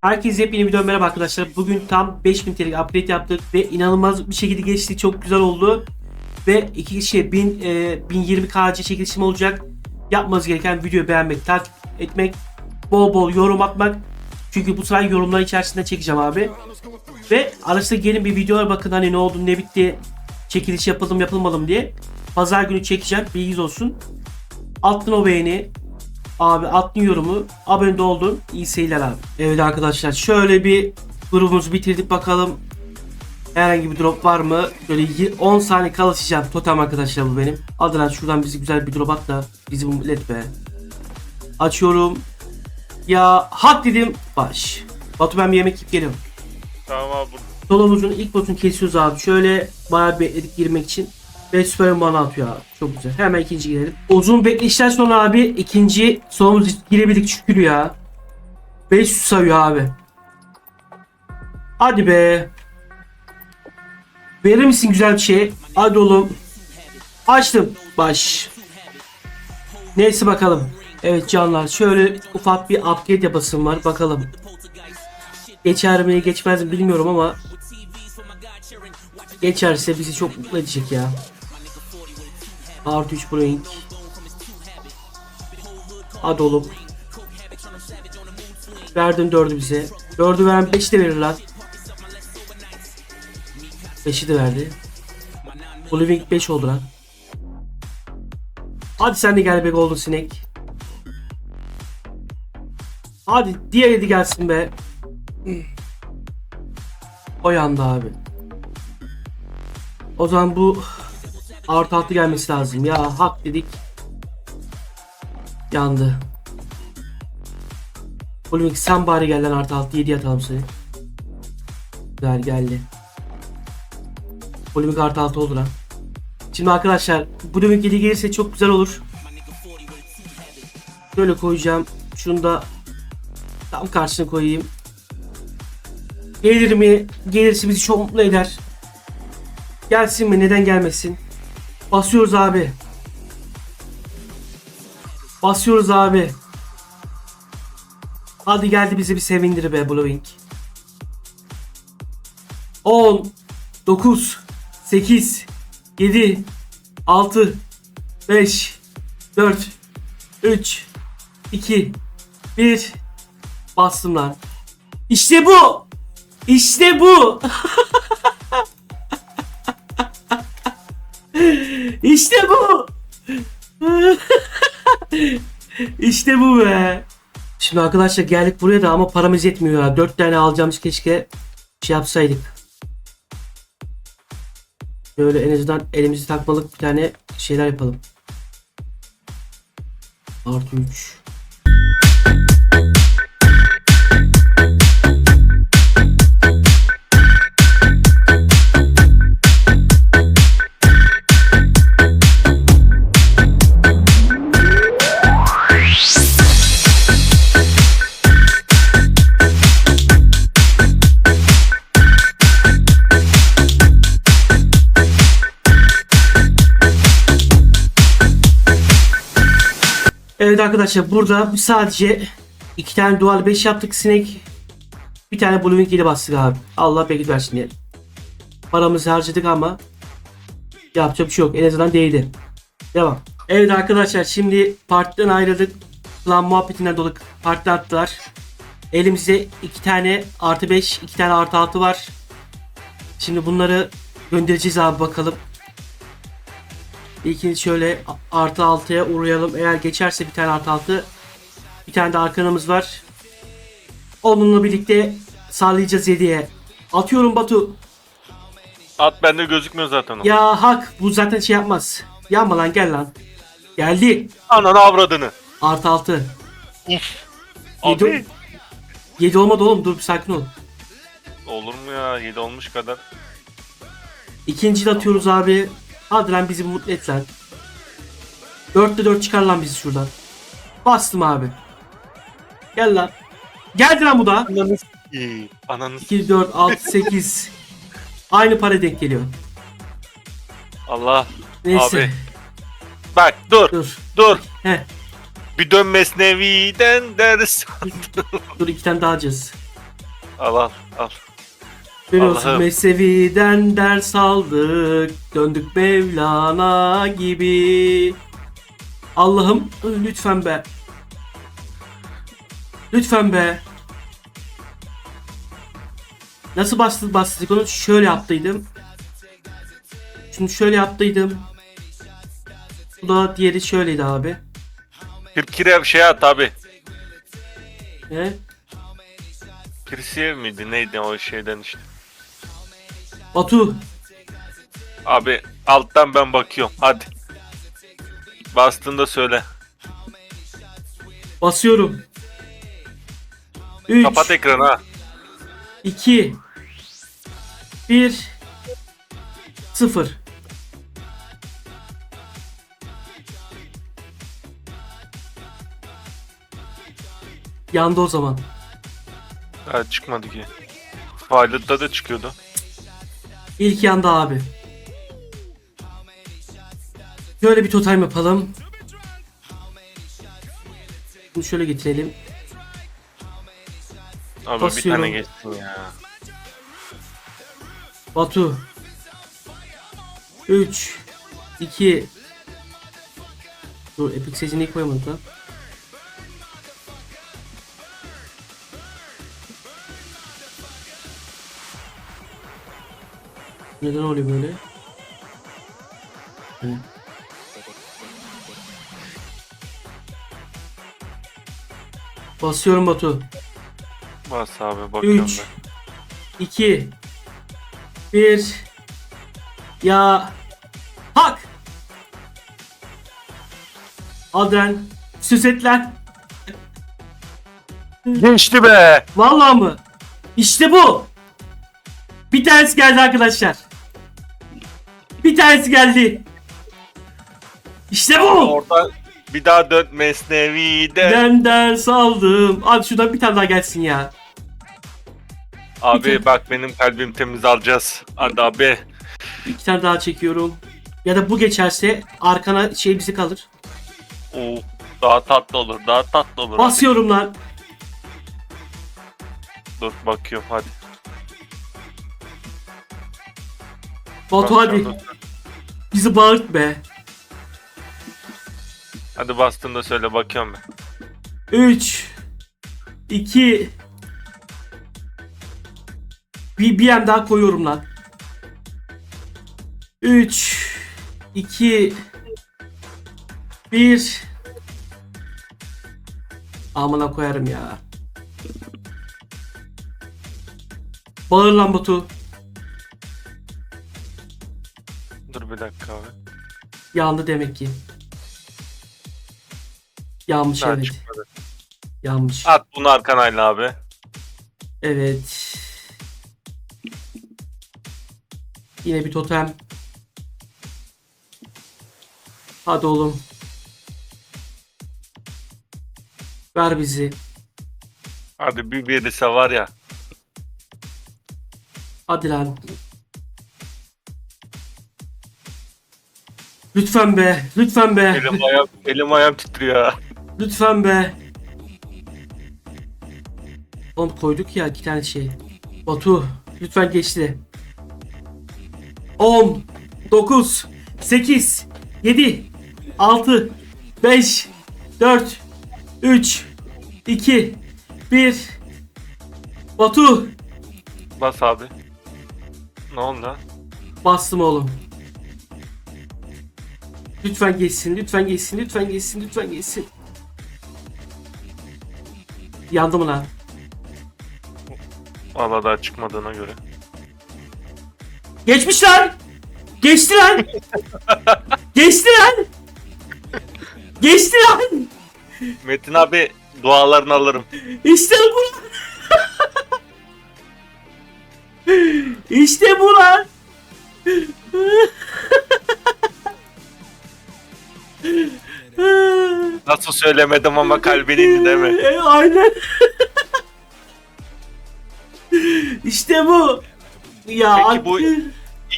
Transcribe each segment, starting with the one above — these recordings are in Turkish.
Herkese yepyeni bir merhaba arkadaşlar. Bugün tam 5000 TL upgrade yaptık ve inanılmaz bir şekilde geçti. Çok güzel oldu. Ve iki kişiye 1000, e, 1020 KC çekilişim olacak. Yapmanız gereken videoyu beğenmek, takip etmek, bol bol yorum atmak. Çünkü bu sefer yorumlar içerisinde çekeceğim abi. Ve arasında gelin bir videolar bakın hani ne oldu ne bitti. Çekiliş yapalım yapılmadı mı diye. Pazar günü çekeceğim. Bilginiz olsun. Attın o beğeni. Abi attın yorumu. Abone de oldun. İyi seyirler abi. Evet arkadaşlar şöyle bir grubumuzu bitirdik bakalım. Herhangi bir drop var mı? Böyle y- 10 saniye kalışacağım. Totem arkadaşlar bu benim. Hadi lan şuradan bizi güzel bir drop at da bizi bu millet be. Açıyorum. Ya hak dedim. Baş. Batu ben bir yemek yiyip geliyorum. Tamam abi. Solomuzun ilk botunu kesiyoruz abi. Şöyle bayağı bekledik girmek için. Ve süper bana atıyor abi. Çok güzel. Hemen ikinci girelim. Uzun bekleyişten sonra abi ikinci solomuz girebildik şükür ya. 500 sayıyor abi. Hadi be. Verir misin güzel bir şey? Hadi oğlum. Açtım. Baş. Neyse bakalım. Evet canlar şöyle ufak bir upgrade yapasım var. Bakalım. Geçer mi geçmez mi bilmiyorum ama geçerse bizi çok mutlu edecek ya. Artı 3 Brewing. Hadi oğlum. Verdin 4'ü bize. 4'ü veren 5'i de verir lan. 5'i de verdi. Blue 5 oldu lan. Hadi sen de gel be Golden Snake. Hadi diğer yedi gelsin be. O yandı abi. O zaman bu artı altı gelmesi lazım. Ya hak dedik. Yandı. Oğlum sen bari gel lan artı altı 7 atalım seni. Güzel geldi. Polimik artı altı oldu lan. Şimdi arkadaşlar bu dönük 7 gelirse çok güzel olur. Şöyle koyacağım. Şunu da tam karşısına koyayım. Gelir mi? Gelirse bizi çok mutlu eder. Gelsin mi? Neden gelmesin? Basıyoruz abi. Basıyoruz abi. Hadi geldi bizi bir sevindir be Blowing. 10 9 8 7 6 5 4 3 2 1 Bastım lan. İşte bu. İşte bu. işte bu. işte bu be. Şimdi arkadaşlar geldik buraya da ama paramız yetmiyor ya. 4 tane alacağımız keşke şey yapsaydık. Böyle en azından elimizi takmalık bir tane şeyler yapalım. Artı 3. Evet arkadaşlar burada sadece iki tane dual 5 yaptık sinek. Bir tane Blue ile bastık abi. Allah bereket versin diyelim. Paramızı harcadık ama yapacak bir şey yok. En azından değdi. Devam. Evet arkadaşlar şimdi partiden ayrıldık. Plan muhabbetinden dolayı partiden attılar. Elimizde iki tane artı 5, iki tane artı 6 var. Şimdi bunları göndereceğiz abi bakalım. İlkini şöyle artı 6'ya uğrayalım. Eğer geçerse bir tane artı 6. Bir tane de arkanımız var. Onunla birlikte sallayacağız 7'ye. Atıyorum Batu. At bende gözükmüyor zaten o. Ya hak bu zaten şey yapmaz. Yanma lan gel lan. Geldi. Ananı avradını. Artı 6. Abi. 7, 7 olmadı oğlum dur bir sakin ol. Olur mu ya? 7 olmuş kadar. İkinciyi de atıyoruz abi. Hadi lan bizi mutlu et lan. 4'te 4 çıkar lan bizi şuradan. Bastım abi. Gel lan. Geldi lan bu da. Ananı. Ananı s**eyim. 2, 4, 6, 8. Aynı para denk geliyor. Allah. Neyse. Abi. Bak dur. Dur. Dur. Heh. Bir dön mesneviden ders. Dur iki tane daha alacağız. Al al al. Bir olsun Allah'ım. Mesnevi'den ders aldık. Döndük Mevlana gibi. Allah'ım lütfen be. Lütfen be. Nasıl bastı bastık onu? Şöyle yaptıydım. Şimdi şöyle yaptıydım. Bu da diğeri şöyleydi abi. Kirkire bir şey at abi. Ne? Kirsiye miydi neydi o şeyden işte. Batu. Abi alttan ben bakıyorum hadi. Bastığında söyle. Basıyorum. 3 Kapat ekranı ha. 2 1 0 Yandı o zaman. Ha, çıkmadı ki. Pilot'ta da çıkıyordu. İlk yandı abi. Şöyle bir totem yapalım. Bunu şöyle getirelim. Abi Basıyorum. bir tane geçsin ya. Batu. 3 2 Dur Epic seçeneği koyamadık lan. Neden oluyor böyle? Evet. Basıyorum Batu. Bas abi bakıyorum 3 ben. 2 1 Ya Hak Adren Süsetler Geçti be. Vallahi mı? İşte bu Bir tanesi geldi arkadaşlar Bir tanesi geldi İşte bu Orada bir daha dön Mesnevi'de. Ben ders aldım Abi şuradan bir tane daha gelsin ya Abi bak benim kalbim temiz alacağız. Hadi abi. İki tane daha çekiyorum Ya da bu geçerse arkana şey bizi kalır Oo, daha tatlı olur. Daha tatlı olur. Basıyorum lan Dur bakıyorum hadi. Batu hadi bizi bağırt be. Hadi bastığında söyle bakıyorum ben. 3 2 Bir bir em daha koyuyorum lan. 3 2 1 Amına koyarım ya. Bağır lan Batu. Yandı demek ki. Yanmış Daha evet. çıkmadı. Yanmış. At bunu arkanayla abi. Evet. Yine bir totem. Hadi oğlum. Ver bizi. Hadi bir birisi var ya. Hadi lan. Lütfen be. Lütfen be. Elim ayağım, elim ayağım titriyor ha. Lütfen be. Oğlum koyduk ya iki tane şey. Batu lütfen geçti. 10 9 8 7 6 5 4 3 2 1 Batu Bas abi. Ne oldu lan? bastım oğlum. Lütfen geçsin, lütfen geçsin, lütfen geçsin, lütfen geçsin. Yandı mı lan? Valla daha çıkmadığına göre. Geçmiş lan! Geçti lan! Geçti lan! Geçti lan! Metin abi dualarını alırım. İşte bu! işte bu lan! Nasıl söylemedim ama kalbin indi değil mi? E, Aynen. işte bu. Ya Peki bu- artık-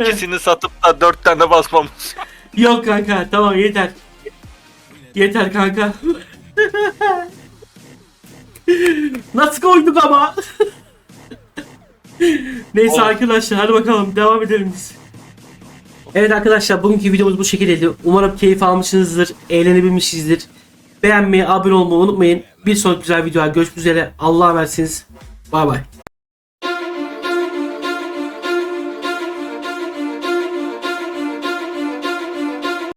İkisini satıp da dört tane basmamız. Yok kanka tamam yeter. Yeter kanka. Nasıl koyduk ama? Neyse Olur. arkadaşlar hadi bakalım devam edelim biz. Evet arkadaşlar bugünkü videomuz bu şekildeydi. Umarım keyif almışsınızdır, eğlenebilmişsinizdir. Beğenmeyi, abone olmayı unutmayın. Bir sonraki güzel videoya görüşmek üzere. Allah'a emansiniz. Bay bay.